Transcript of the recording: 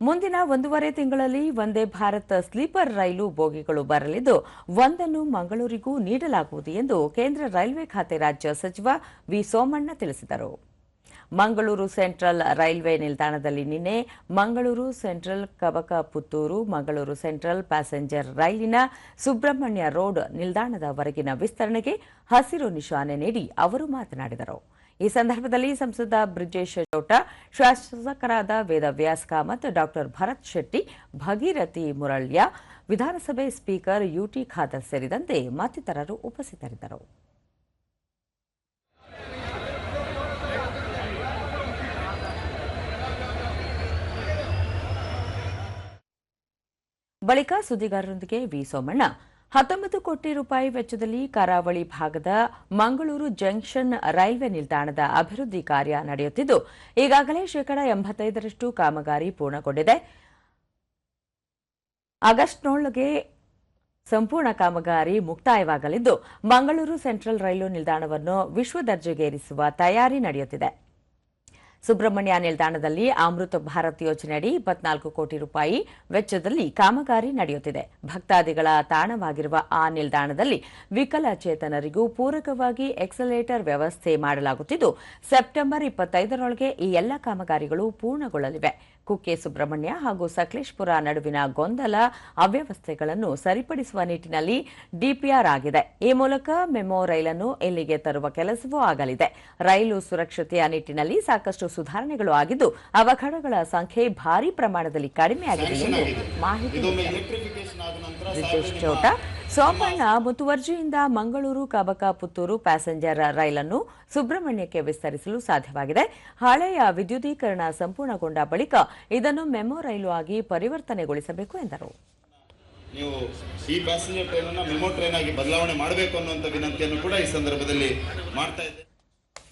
ಮುಂದಿನ ಒಂದೂವರೆ ತಿಂಗಳಲ್ಲಿ ವಂದೇ ಭಾರತ್ ಸ್ಲೀಪರ್ ರೈಲು ಬೋಗಿಗಳು ಬರಲಿದ್ದು, ಒಂದನ್ನು ಮಂಗಳೂರಿಗೂ ನೀಡಲಾಗುವುದು ಎಂದು ಕೇಂದ್ರ ರೈಲ್ವೆ ಖಾತೆ ರಾಜ್ಯ ಸಚಿವ ವಿ ಸೋಮಣ್ಣ ತಿಳಿಸಿದರು. ಮಂಗಳೂರು ಸೆಂಟ್ರಲ್ ರೈಲ್ವೆ ನಿಲ್ದಾಣದಲ್ಲಿ ನಿನ್ನೆ Mangaluru central Kabaka Puttur Mangaluru central passenger ರೈಲಿನ ಸುಬ್ರಹ್ಮಣ್ಯ ರೋಡ್ ನಿಲ್ದಾಣದವರೆಗಿನ ವಿಸ್ತರಣೆಗೆ ಹಸಿರು ನಿಶಾನೆ ನೀಡಿ ಅವರು ಮಾತನಾಡಿದರು. ಈ ಸಂದರ್ಭದಲ್ಲಿ ಸಂಸದ ಬ್ರಿಜೇಶ್ ಚೌಟ ಶಾಸಕರಾದ Vedavyas Kamath doctor Bharath Shetty, Bhagirathi Muralya, Vidhanasabha speaker U T Khader ಸೇರಿದಂತೆ ಮತ್ತಿತರರು ಉಪಸ್ಥಿತರಿದ್ದರು. ಬಳಿಕ ಸುದ್ದಿಗಾರರೊಂದಿಗೆ ವಿ ಸೋಮಣ್ಣ. ಹತ್ತೊಂಬತ್ತು ಕೋಟಿ ರೂಪಾಯಿ ವೆಚ್ಚದಲ್ಲಿ ಕರಾವಳಿ ಭಾಗದ ಮಂಗಳೂರು ಜಂಕ್ಷನ್ ರೈಲ್ವೆ ನಿಲ್ದಾಣದ ಅಭಿವೃದ್ಧಿ ಕಾರ್ಯ ನಡೆಯುತ್ತಿದ್ದು, ಈಗಾಗಲೇ ಶೇಕಡಾ ಎಂಬತ್ತೈದರಷ್ಟು ಕಾಮಗಾರಿ ಪೂರ್ಣಗೊಂಡಿದೆ. ಆಗಸ್ಟ್ನೊಳಗೆ ಸಂಪೂರ್ಣ ಕಾಮಗಾರಿ ಮುಕ್ತಾಯವಾಗಲಿದ್ದು, ಮಂಗಳೂರು ಸೆಂಟ್ರಲ್ ರೈಲು ನಿಲ್ದಾಣವನ್ನು ವಿಶ್ವ ದರ್ಜೆಗೇರಿಸುವ ತಯಾರಿ ನಡೆಯುತ್ತಿದೆ. ಸುಬ್ರಹ್ಮಣ್ಯ ನಿಲ್ದಾಣದಲ್ಲಿ ಅಮೃತ ಭಾರತ್ ಯೋಜನೆಯಡಿ ಇಪ್ಪತ್ನಾಲ್ಕು ಕೋಟಿ ರೂಪಾಯಿ ವೆಚ್ಚದಲ್ಲಿ ಕಾಮಗಾರಿ ನಡೆಯುತ್ತಿದೆ. ಭಕ್ತಾದಿಗಳ ತಾಣವಾಗಿರುವ ಆ ನಿಲ್ದಾಣದಲ್ಲಿ ವಿಕಲಚೇತನರಿಗೂ ಪೂರಕವಾಗಿ ಎಕ್ಸಲೇಟರ್ ವ್ಯವಸ್ಥೆ ಮಾಡಲಾಗುತ್ತಿದ್ದು, ಸೆಪ್ಟೆಂಬರ್ ಇಪ್ಪತ್ತೈದರೊಳಗೆ ಈ ಎಲ್ಲ ಕಾಮಗಾರಿಗಳು ಪೂರ್ಣಗೊಳ್ಳಲಿವೆ. ಕುಕ್ಕೆ ಸುಬ್ರಹ್ಮಣ್ಯ ಹಾಗೂ ಸಕಲೇಶ್ಪುರ ನಡುವಿನ ಗೊಂದಲ ಅವ್ಯವಸ್ಥೆಗಳನ್ನು ಸರಿಪಡಿಸುವ ನಿಟ್ಟಿನಲ್ಲಿ ಡಿಪಿಆರ್ ಆಗಿದೆ. ಈ ಮೂಲಕ ಮೆಮೋ ರೈಲನ್ನು ಇಲ್ಲಿಗೆ ತರುವ ಕೆಲಸವೂ ಆಗಲಿದೆ. ರೈಲು ಸುರಕ್ಷತೆಯ ನಿಟ್ಟಿನಲ್ಲಿ ಸಾಕಷ್ಟು ಸುಧಾರಣೆಗಳು ಆಗಿದ್ದು ಅವಘಡಗಳ ಸಂಖ್ಯೆ ಭಾರಿ ಪ್ರಮಾಣದಲ್ಲಿ ಕಡಿಮೆಯಾಗಿದೆ ಎಂದು ಮಾಹಿತಿ ಚೌಟ ಸೋಮಣ್ಣ ಮುತುವರ್ಜಿಯಿಂದ ಮಂಗಳೂರು ಕಬಕ ಪುತ್ತೂರು ಪ್ಯಾಸೆಂಜರ್ ರೈಲನ್ನು ಸುಬ್ರಹ್ಮಣ್ಯಕ್ಕೆ ವಿಸ್ತರಿಸಲು ಸಾಧ್ಯವಾಗಿದೆ. ಹಳೆಯ ವಿದ್ಯುದೀಕರಣ ಸಂಪೂರ್ಣಗೊಂಡ ಬಳಿಕ ಇದನ್ನು ಮೆಮೊ ರೈಲು ಆಗಿ ಪರಿವರ್ತನೆಗೊಳಿಸಬೇಕು ಎಂದರು. ನೀವು ಈ passenger train memo memo train ಆಗಿ ಬದಲಾವಣೆ ಮಾಡಬೇಕು ಅನ್ನುವಂಥ ವಿನಂತಿಯನ್ನು ಕೂಡ ಈ ಸಂದರ್ಭದಲ್ಲಿ ಮಾಡ್ತಾ ಇದ್ದೇನೆ.